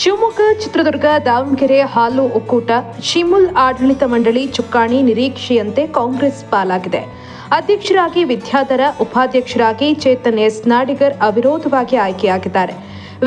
ಚಿತ್ರದುರ್ಗ, ದಾವಣಗೆರೆ, ಹಾಲು, ಒಕ್ಕೂಟ, ಶಿಮುಲ್ ಆಡಳಿತ ಮಂಡಳಿ, ಚುಕ್ಕಾಣಿ ನಿರೀಕ್ಷೆಯಂತೆ ಕಾಂಗ್ರೆಸ್ ಪಾಲಾಗಿದೆ. ಅಧ್ಯಕ್ಷರಾಗಿ ವಿದ್ಯಾಧರ, ಉಪಾಧ್ಯಕ್ಷರಾಗಿ ಚೇತನ್ ಎಸ್. ನಾಡಿಗರ್ ಅವಿರೋಧವಾಗಿ ಆಯ್ಕೆಯಾಗಿದ್ದಾರೆ.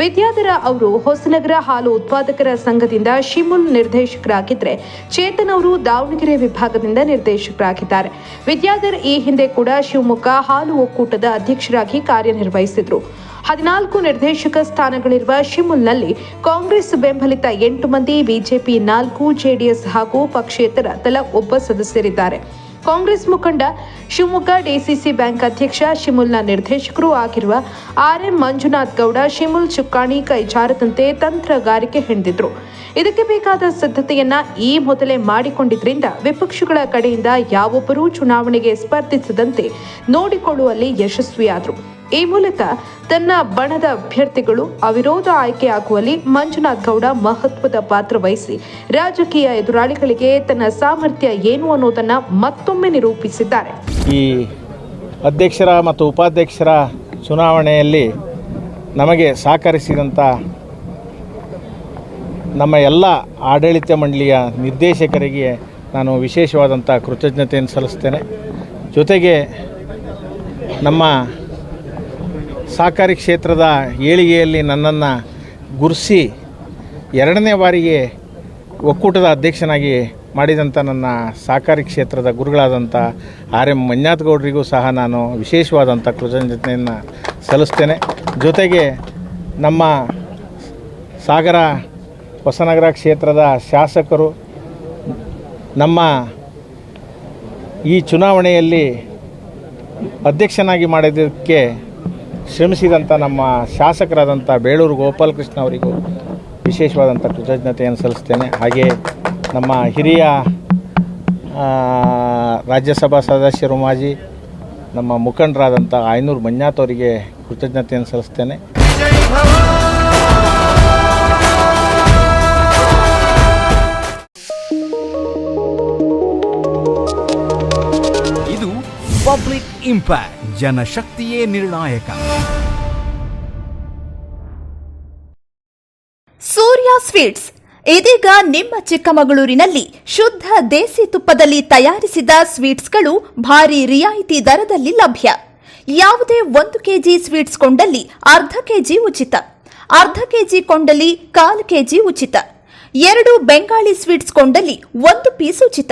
ವಿದ್ಯಾಧರ ಅವರು ಹೊಸನಗರ ಹಾಲು ಉತ್ಪಾದಕರ ಸಂಘದಿಂದ ಶಿಮುಲ್ ನಿರ್ದೇಶಕರಾಗಿದ್ದರೆ ಚೇತನ್ ಅವರು ದಾವಣಗೆರೆ ವಿಭಾಗದಿಂದ ನಿರ್ದೇಶಕರಾಗಿದ್ದಾರೆ. ವಿದ್ಯಾಧರ್ ಈ ಹಿಂದೆ ಕೂಡ ಶಿವಮೊಗ್ಗ ಹಾಲು ಒಕ್ಕೂಟದ ಅಧ್ಯಕ್ಷರಾಗಿ ಕಾರ್ಯನಿರ್ವಹಿಸಿದ್ರು. ಹದಿನಾಲ್ಕು ನಿರ್ದೇಶಕ ಸ್ಥಾನಗಳಿರುವ ಶಿಮುಲ್ನಲ್ಲಿ ಕಾಂಗ್ರೆಸ್ ಬೆಂಬಲಿತ ಎಂಟು ಮಂದಿ, ಬಿಜೆಪಿ ನಾಲ್ಕು, ಜೆಡಿಎಸ್ ಹಾಗೂ ಪಕ್ಷೇತರ ತಲಾ ಒಬ್ಬ ಸದಸ್ಯರಿದ್ದಾರೆ. ಕಾಂಗ್ರೆಸ್ ಮುಖಂಡ ಶಿವಮೊಗ್ಗ ಡಿಸಿಸಿ ಬ್ಯಾಂಕ್ ಅಧ್ಯಕ್ಷ ಶಿಮುಲ್ನ ನಿರ್ದೇಶಕರೂ ಆಗಿರುವ ಆರ್ಎಂ ಮಂಜುನಾಥ್ ಗೌಡ, ಶಿಮುಲ್ ಚುಕ್ಕಾಣಿ ಕೈಜಾರದಂತೆ ತಂತ್ರಗಾರಿಕೆ ಹಿಡಿದಿದ್ರು ಇದಕ್ಕೆ ಬೇಕಾದ ಸಿದ್ಧತೆಯನ್ನ ಈ ಮೊದಲೇ ಮಾಡಿಕೊಂಡಿದ್ರಿಂದ ವಿಪಕ್ಷಗಳ ಕಡೆಯಿಂದ ಯಾವೊಬ್ಬರೂ ಚುನಾವಣೆಗೆ ಸ್ಪರ್ಧಿಸದಂತೆ ನೋಡಿಕೊಳ್ಳುವಲ್ಲಿ ಯಶಸ್ವಿಯಾದರು. ಈ ಮೂಲಕ ತನ್ನ ಬಣದ ಅಭ್ಯರ್ಥಿಗಳು ಅವಿರೋಧ ಆಯ್ಕೆಯಾಗುವಲ್ಲಿ ಮಂಜುನಾಥ್ ಗೌಡ ಮಹತ್ವದ ಪಾತ್ರ ವಹಿಸಿ ರಾಜಕೀಯ ಎದುರಾಳಿಗಳಿಗೆ ತನ್ನ ಸಾಮರ್ಥ್ಯ ಏನು ಅನ್ನೋದನ್ನು ಮತ್ತೊಮ್ಮೆ ನಿರೂಪಿಸಿದ್ದಾರೆ. ಈ ಅಧ್ಯಕ್ಷರ ಮತ್ತು ಉಪಾಧ್ಯಕ್ಷರ ಚುನಾವಣೆಯಲ್ಲಿ ನಮಗೆ ಸಹಕರಿಸಿದಂಥ ನಮ್ಮ ಎಲ್ಲ ಆಡಳಿತ ಮಂಡಳಿಯ ನಿರ್ದೇಶಕರಿಗೆ ನಾನು ವಿಶೇಷವಾದಂಥ ಕೃತಜ್ಞತೆಯನ್ನು ಸಲ್ಲಿಸ್ತೇನೆ. ಜೊತೆಗೆ ನಮ್ಮ ಸಹಕಾರಿ ಕ್ಷೇತ್ರದ ಏಳಿಗೆಯಲ್ಲಿ ನನ್ನನ್ನು ಗುರುಸಿ ಎರಡನೇ ಬಾರಿಗೆ ಒಕ್ಕೂಟದ ಅಧ್ಯಕ್ಷನಾಗಿ ಮಾಡಿದಂಥ ನನ್ನ ಸಹಕಾರಿ ಕ್ಷೇತ್ರದ ಗುರುಗಳಾದಂಥ ಆರ್ ಎಂ ಮಂಜಾತ್ಗೌಡರಿಗೂ ಸಹ ನಾನು ವಿಶೇಷವಾದಂಥ ಕೃತಜ್ಞತೆಯನ್ನು ಸಲ್ಲಿಸ್ತೇನೆ. ಜೊತೆಗೆ ನಮ್ಮ ಸಾಗರ ಹೊಸನಗರ ಕ್ಷೇತ್ರದ ಶಾಸಕರು, ನಮ್ಮ ಈ ಚುನಾವಣೆಯಲ್ಲಿ ಅಧ್ಯಕ್ಷನಾಗಿ ಮಾಡಿದ್ದಕ್ಕೆ ಶ್ರಮಿಸಿದಂಥ ನಮ್ಮ ಶಾಸಕರಾದಂಥ ಬೇಳೂರು ಗೋಪಾಲಕೃಷ್ಣ ಅವರಿಗೂ ವಿಶೇಷವಾದಂಥ ಕೃತಜ್ಞತೆಯನ್ನು ಸಲ್ಲಿಸ್ತೇನೆ. ಹಾಗೆ ನಮ್ಮ ಹಿರಿಯ ರಾಜ್ಯಸಭಾ ಸದಸ್ಯರು ಮಾಜಿ, ನಮ್ಮ ಮುಖಂಡರಾದಂಥ ಆಯನೂರು ಮಂಜಾತ್ ಅವರಿಗೆ ಕೃತಜ್ಞತೆಯನ್ನು ಸಲ್ಲಿಸ್ತೇನೆ. ಪಬ್ಲಿಕ್ ಇಂಪ್ಯಾಕ್ಟ್ ಜನಶಕ್ತಿಯೇ ನಿರ್ಣಾಯಕ ಸೂರ್ಯ ಸ್ವೀಟ್ಸ್. ಇದೀಗ ನಿಮ್ಮ ಚಿಕ್ಕಮಗಳೂರಿನಲ್ಲಿ ಶುದ್ಧ ದೇಸಿ ತುಪ್ಪದಲ್ಲಿ ತಯಾರಿಸಿದ ಸ್ವೀಟ್ಸ್ಗಳು ಭಾರಿ ರಿಯಾಯಿತಿ ದರದಲ್ಲಿ ಲಭ್ಯ. ಯಾವುದೇ ಒಂದು ಕೆಜಿ ಸ್ವೀಟ್ಸ್ ಕೊಂಡಲ್ಲಿ ಅರ್ಧ ಕೆಜಿ ಉಚಿತ. ಅರ್ಧ ಕೆಜಿ ಕೊಂಡಲ್ಲಿ ಕಾಲು ಕೆಜಿ ಉಚಿತ. ಎರಡು ಬೆಂಗಾಳಿ ಸ್ವೀಟ್ಸ್ ಕೊಂಡಲ್ಲಿ ಒಂದು ಪೀಸ್ ಉಚಿತ.